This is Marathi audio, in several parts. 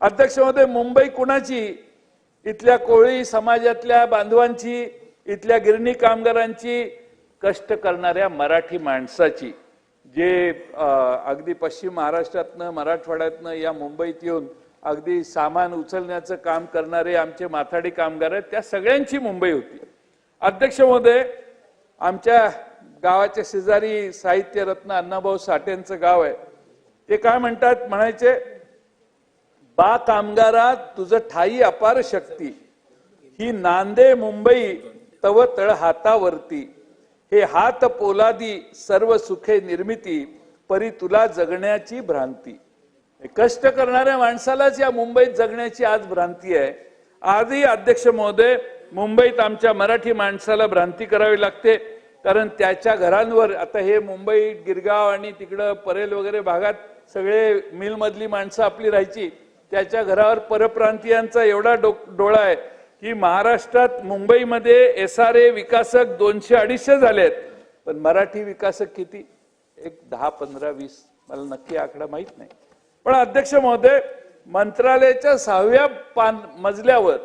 अध्यक्ष महोदय मुंबई कुणाची? इथल्या कोळी समाजातल्या बांधवांची इथल्या गिरणी कामगारांची कष्ट करणाऱ्या मराठी माणसाची. जे अगदी पश्चिम महाराष्ट्रातनं मराठवाड्यातनं या मुंबईत येऊन अगदी सामान उचलण्याचं काम करणारे आमचे माथाडी कामगार आहेत त्या सगळ्यांची मुंबई होती. अध्यक्ष महोदय आमच्या गावाच्या शेजारी साहित्यरत्न अण्णाभाऊ साठेंचं गाव आहे. ते काय म्हणतात? म्हणायचे बा कामगारात तुझ ठाई अपार शक्ती. ही नांदे मुंबई तव तळ हातावरती. हे हात पोलादी सर्व सुखे निर्मिती परी तुला जगण्याची भ्रांती. कष्ट करणाऱ्या माणसालाच या मुंबईत जगण्याची आज भ्रांती आहे. आजही अध्यक्ष महोदय मुंबईत आमच्या मराठी माणसाला भ्रांती करावी लागते. कारण त्याच्या घरांवर आता हे मुंबई गिरगाव आणि तिकडं परेल वगैरे भागात सगळे मिलमधली माणसं आपली राहायची. त्याच्या घरावर परप्रांतीयांचा एवढा डो डोळा आहे की महाराष्ट्रात मुंबईमध्ये एस आर ए विकासक दोनशे अडीचशे झालेत पण मराठी विकासक किती? एक दहा पंधरा वीस. मला नक्की आकडा माहीत नाही. पण अध्यक्ष महोदय मंत्रालयाच्या सहाव्या पान मजल्यावर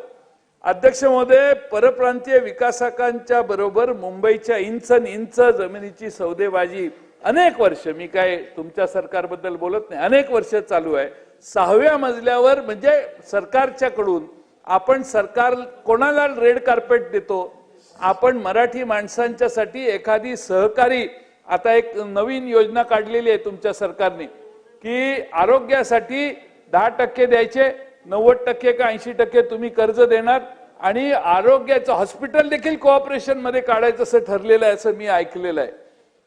अध्यक्ष महोदय परप्रांतीय विकासकांच्या बरोबर मुंबईच्या इंच इंच जमिनीची सौदेबाजी अनेक वर्ष मी काय तुमच्या सरकारबद्दल बोलत नाही अनेक वर्ष चालू आहे. सहाव्या मजल्यावर म्हणजे सरकारच्याकडून आपण सरकार कोणाला रेड कार्पेट देतो? आपण मराठी माणसांच्यासाठी एखादी सहकारी आता एक नवीन योजना काढलेली आहे तुमच्या सरकारने की आरोग्यासाठी दहा टक्के द्यायचे नव्वद टक्के का ऐंशी टक्के तुम्ही कर्ज देणार आणि आरोग्याचं हॉस्पिटल देखील कोऑपरेशनमध्ये काढायचं असं ठरलेलं आहे असं मी ऐकलेलं आहे.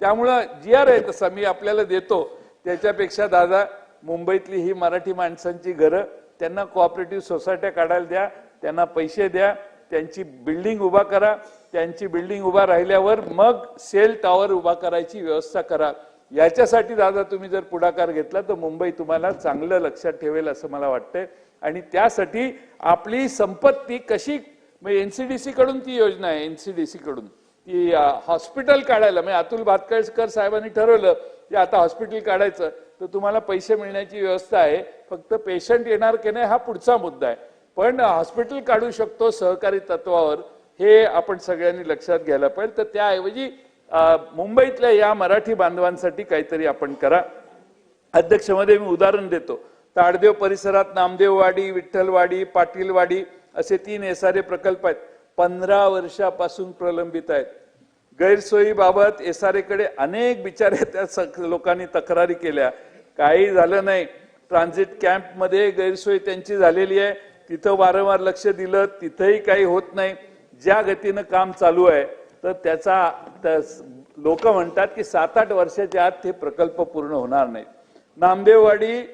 त्यामुळं जी आर आहे तसा मी आपल्याला देतो. त्याच्यापेक्षा दादा मुंबईतली ही मराठी माणसांची घरं त्यांना कोऑपरेटिव्ह सोसायट्या काढायला द्या त्यांना पैसे द्या त्यांची बिल्डिंग उभा करा त्यांची बिल्डिंग उभा राहिल्यावर मग सेल टॉवर उभा करायची व्यवस्था करा. याच्यासाठी दादा तुम्ही जर पुढाकार घेतला तर मुंबई तुम्हाला चांगलं लक्षात ठेवेल असं मला वाटतंय. आणि त्यासाठी आपली संपत्ती कशी म्हणजे एनसीडीसी कडून ती योजना आहे एनसीडीसी कडून की हॉस्पिटल काढायला म्हणजे अतुल भातकळकर साहेबांनी ठरवलं की आता हॉस्पिटल काढायचं. तर तुम्हाला पैसे मिळण्याची व्यवस्था आहे. फक्त पेशंट येणार की नाही हा पुढचा मुद्दा आहे. पण हॉस्पिटल काढू शकतो सहकारी तत्वावर हे आपण सगळ्यांनी लक्षात घ्यायला पाहिजे. तर त्याऐवजी मुंबईतल्या या मराठी बांधवांसाठी काहीतरी आपण करा. अध्यक्षमध्ये मी उदाहरण देतो. ताडदेव परिसरात नामदेववाडी विठ्ठलवाडी पाटीलवाडी असे तीन एसआरए प्रकल्प आहेत. पंधरा वर्षापासून प्रलंबित आहेत. गैरसोयीबाबत एसआरए कडे अनेक बिचारे त्या लोकांनी तक्रारी केल्या. काही झालं नाही. ट्रान्झिट कॅम्पमध्ये गैरसोय त्यांची झालेली आहे. तिथं वारंवार लक्ष दिलं तिथंही काही होत नाही. ज्या गतीनं काम चालू आहे तर त्याचा लोक म्हणतात की सात आठ वर्षाच्या आत हे प्रकल्प पूर्ण होणार नाही. नामदेववाडी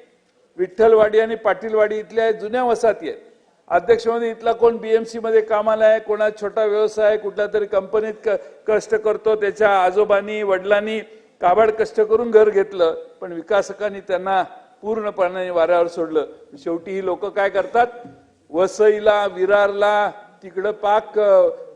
विठ्ठलवाडी आणि पाटीलवाडी इथल्या जुन्या वसाहती आहेत. अध्यक्ष म्हणजे इथला कोण बीएमसी मध्ये कामाला आहे कोणा छोटा व्यवसाय कुठल्या तरी कंपनीत क- कष्ट करतो त्याच्या आजोबांनी वडिलांनी काबाड कष्ट करून घर घेतलं पण विकासकांनी त्यांना पूर्णपणे वाऱ्यावर सोडलं. शेवटी ही लोक काय करतात? वसईला विरारला तिकडं पाक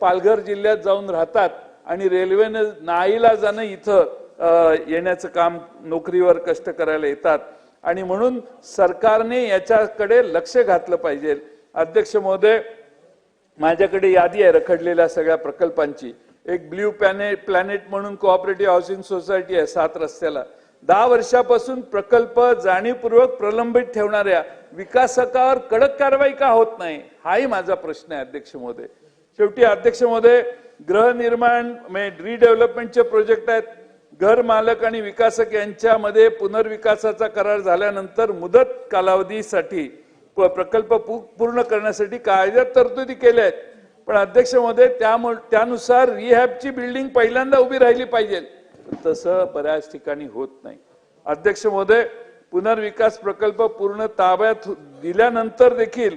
पालघर जिल्ह्यात जाऊन राहतात. आणि रेल्वेनं नाईला जाणं इथं येण्याचं काम नोकरीवर कष्ट करायला येतात. आणि म्हणून सरकारने याच्याकडे लक्ष घातलं पाहिजे. अध्यक्ष महोदय माझ्याकडे यादी आहे रखडलेल्या सगळ्या प्रकल्पांची. एक ब्ल्यू प्लॅनेट प्लॅनेट म्हणून कोऑपरेटिव्ह हाऊसिंग सोसायटी आहे सात रस्त्याला. दहा वर्षापासून प्रकल्प जाणीवपूर्वक प्रलंबित ठेवणाऱ्या विकासकावर कडक कारवाई का होत नाही हाही माझा प्रश्न आहे अध्यक्ष महोदय. शेवटी अध्यक्ष महोदय गृहनिर्माण रिडेव्हलपमेंटचे प्रोजेक्ट आहेत. घर मालक आणि विकासक यांच्यामध्ये पुनर्विकासाचा करार झाल्यानंतर मुदत कालावधीसाठी प्रकल्प पूर्ण करण्यासाठी कायद्यात तरतुदी केल्या आहेत. पण अध्यक्ष त्यामुळे त्यानुसार रिहॅबची बिल्डिंग पहिल्यांदा उभी राहिली पाहिजे. तसं बऱ्याच ठिकाणी होत नाही. अध्यक्ष महोदय पुनर्विकास प्रकल्प पूर्ण ताब्यात दिल्यानंतर देखील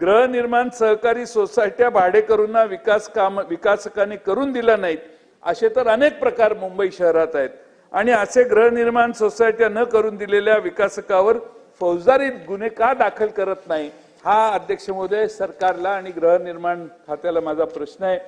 गृहनिर्माण सहकारी सोसायट्या भाडेकरूंना विकास काम विकासकांनी करून दिल्या नाहीत असे तर अनेक प्रकार मुंबई शहरात आहेत. आणि असे गृहनिर्माण सोसायट्या न करून दिलेल्या विकासकावर फौजदारी गुन्हे का दाखल करत नाही? हा अध्यक्ष महोदय सरकारला आणि गृहनिर्माण खात्याला माझा प्रश्न आहे.